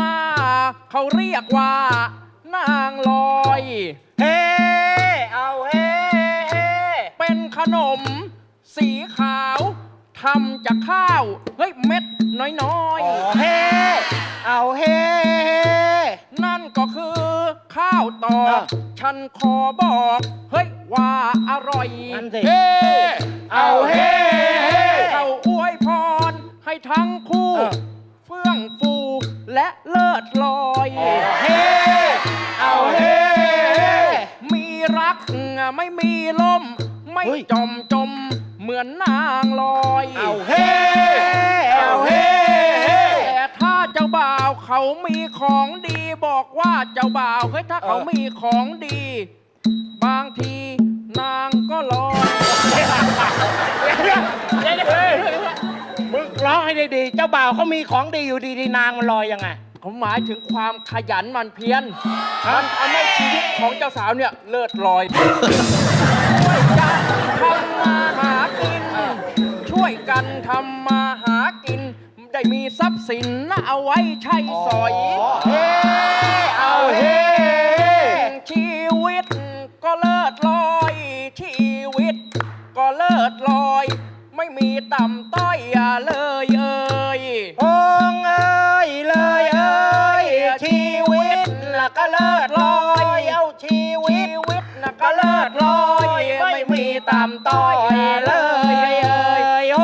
มา เขาเรียกว่า นางลอย เฮ้ เอาเฮ้เฮ้เป็นขนม สีขาวทำจากข้าว เฮ้ย เม็ดน้อยอ๋อเฮ้เอาเฮ้เฮ้ๆ นั่นก็คือข้าวตอเออกฉันขอบอก เฮ้ย ว่าอร่อย นั่นสิ เฮ้ เอาเฮ้เฮ้ เขาอวยพรให้ทั้งคู่ เออเฟื่องฟู และเลิศลอย เฮ้เอาเฮ้เฮ้มีรักไม่มีล่ม ไม่เฮ้ย จมจม เหมือนนางลอย เอาเฮ้เอาเฮ้เฮ้แต่ถ้าเจ้าบ่าวเขามีของดีบอกว่าเจ้าบ่าวเฮ้ยถ้าเขาเออ มีของดี บางทีนางก็ลอย ดีๆ เจ้าบ่าวเขามีของดีอยู่ดีๆนางมันลอยยังไงเขาหมายถึงความขยันหมันเพียรมันทำให้ชีวิตของเจ้าสาวเนี่ยเลิศลอย ช่วยกันทำมาหากิน ช่วยกันทำมาหากิน ได้มีทรัพย์สินนะเอาไว้ใช้สอย เฮ้ เอาเฮ้ ชีวิตก็เลิศลอย ก็เลิศลอยไม่มีต่ำต้อยเลยเอ้ยฮ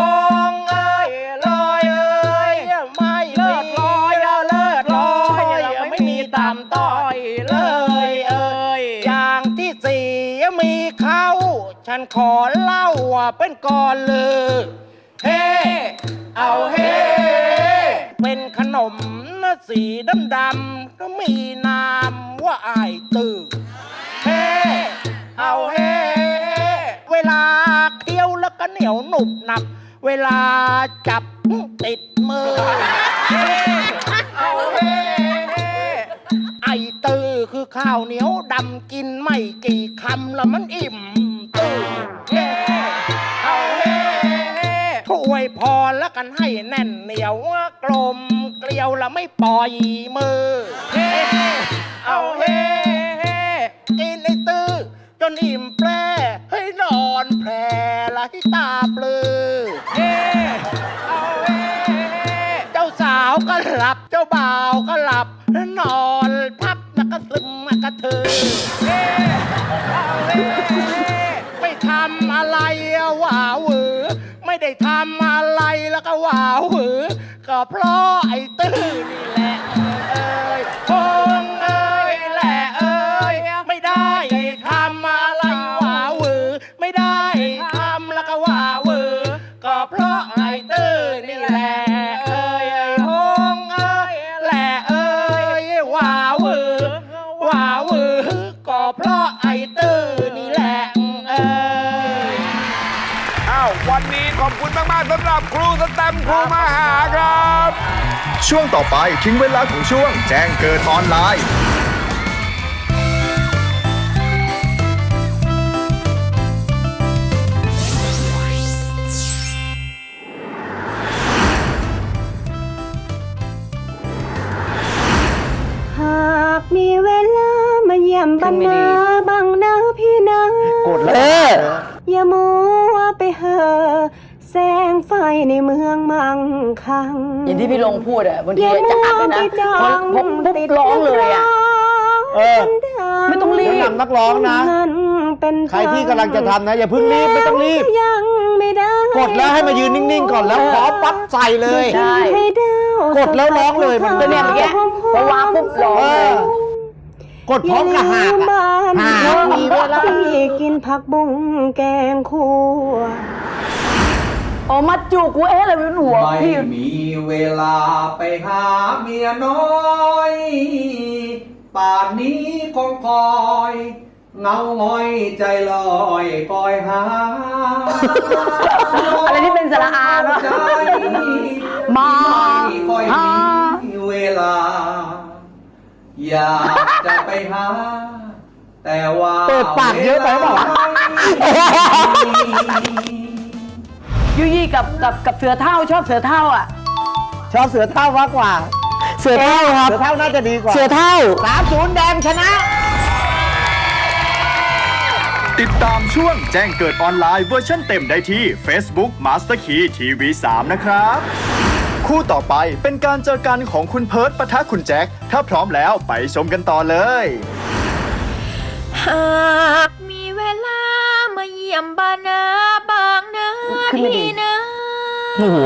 งเอ้ยลอยเอ้ยไม่เลิศลอยเราเลิศลอยไม่ไม่มีต่ำต้อยเลยเอ้ยอย่างที่สี่มีเขาฉันขอเล่าว่าเป็นก่อนเลยเฮเอาเฮเป็นขนมนะสีดำดำก็มีนามว่าอายตื่นเฮ เอาเฮ้เวลาเคี้ยวแล้วก็เหนียวหนุบหนับ เวลาจับติดมือเอาเฮ้ไอตือคือข้าวเหนียวดำกินไม่กี่คำแล้วมันอิ่มตื้อเฮ้เอาเฮ้ช่วยพอแล้วกันให้แน่นเหนียวกลมเกลียวแล้วไม่ปล่อยมือเฮ้เอาเฮ้ นอิ่มแปรให้นอนแพรและให้ตาปลือเฮ้เอาเฮ้เจ้าสาวก็หลับ เจ้าบ่าวก็หลับ นอนพับแล้วก็ซึมกระถือเฮ้เอาเฮ้ไม่ทำอะไรอะหว่าหวือ ไม่ได้ทำอะไรแล้วก็หว่าหวือ ก็เพราะไอ้ตื้อนี่แหละ ไอ้ตื้อนี่แหละเอ้ยไอ้คงเอ้ยแหละเอ้ยว่าหวือว่าหวือก็เพราะไอ้ตื้อนี่แหละเอ้ยอ้าววันนี้ขอบคุณมาก ๆสำหรับครูสแตมป์ครูมาหาครับ ช่วงต่อไปถึงเวลาของช่วงแจ้งเกิดออนไลน์ ไฟในเมืองมั่งคังอย่างที่พี่ลงพูดอะบางทีอย่าจะมัอัดวเลยไปนะจ้อพองพอปุ๊บติดร้องเลยอะเออไม่ต้องรีบแนะนำนักร้องนะเป็นใครที่กำลังจะทำนะ อย่าเพิ่งรีบไม่ต้องรีบยังไม่ได้กดแล้วให้มายืนนิ่งๆก่อนแล้วขอปั๊บใส่เลยใช่ให้ดาวกดแล้วร้องเลยมันก็เนี่ยเมื่อกี้พอวางปุ๊บร้องเอเลอยกดพร้อมกับหากอะหากมีเวลากินผักบุ้งแกงคั่ว อ๋อมาจูกูเอ๊ะอะไรเป็นหัวไม่พี่มีเวลาไปหาเมียน้อย ป่านนี้คงคอย เงาง้อยใจลอยคอยหาอะไรที่เป็นสระอาเนอะใจมาไม่ค่อยหามีเวลา อยากจะไปหา แต่ว่าเปิดปากเยอะไปเปล่า ยุยี่กับกับกับเสือเท่าชอบเสือเท่าอะ ชอบเสือเท่ามากกว่า เสือเท่าครับ เสือเท่าน่าจะดีกว่าเสือเท่า สามศูนย์แดงชนะ ติดตามช่วงแจ้งเกิดออนไลน์เวอร์ชันเต็มได้ที่ Facebook Master Key TV 3นะครับ คู่ต่อไปเป็นการเจอกันของคุณเพิร์ดปะทะคุณแจ็ค ถ้าพร้อมแล้วไปชมกันต่อเลย หากมีเวลามาเยี่ยมบ้านนาบางนาทีนะโอ้โห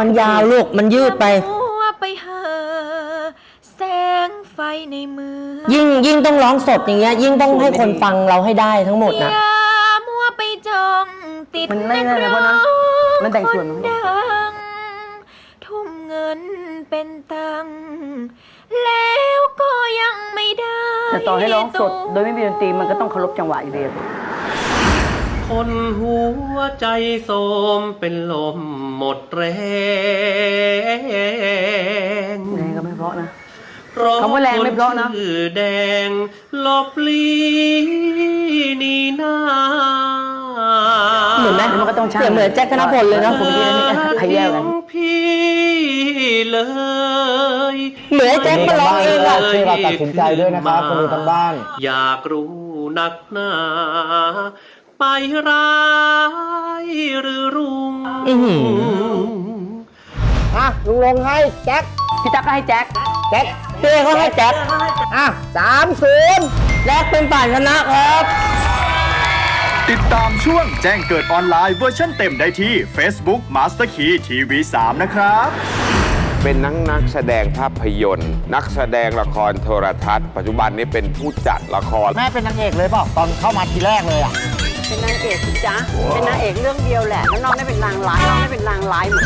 มันยาวลูก มันยืดไป มัวไปหาแสงไฟในเมืองยิ่งยิ่งต้องร้องสดอย่างเงี้ย ยิ่งต้องให้คนฟังเราให้ได้ทั้งหมดนะย่ามัวไปจ้องติดมันไม่ได้นะเพราะนะมันแต่งส่วนมัน คดัง ทุ่มเงินเป็นตังค์แล้วก็ยังไม่ได้แต่ต่อให้ร้องสด โดยไม่มีดนตรีมันก็ต้องเคารพจังหวะอยู่ดี คนหัวใจโสมเป็นลมหมดแรงแรงก็ไม่เพราะนะเพราะคำว่าแรงไม่เพราะนะคชื่อแดงหลบลีนีนาเหมือนไหมมันก็ต้องใช่เสียงเหมือนแจ็คธนพลเลยนะผมดีนะใครแย่กันพี่เลยเหมือนไอ้แจ็คมาร้องเองอะช่วยเราตัดสินใจด้วยนะครับคนดูทางบ้าน อยากรู้นักหนา ไปร้ายหรือรุ่งอื้อหืออะลุงลงให้แจ็คพี่ตั๊กก็ให้แจ็คแจ็คพี่เอก็ให้แจ็คอะสามศูนย์แจ็คเป็นฝ่ายชนะครับ ติดตามช่วงแจ้งเกิดออนไลน์เวอร์ชันเต็มได้ที่ Facebook Master Key TV 3นะครับเป็นนักนักแสดงภาพยนตร์ นักแสดงละครโทรทัศน์ ปัจจุบันนี้เป็นผู้จัดละคร แม่เป็นนางเอกเลยเปล่าตอนเข้ามาทีแรกเลยอะ เป็นนางเอกสิจ๊ะ เป็นนางเอกเรื่องเดียวแหละแล้วน้องได้เป็นนางร้ายน้องได้เป็นนางร้ายหมด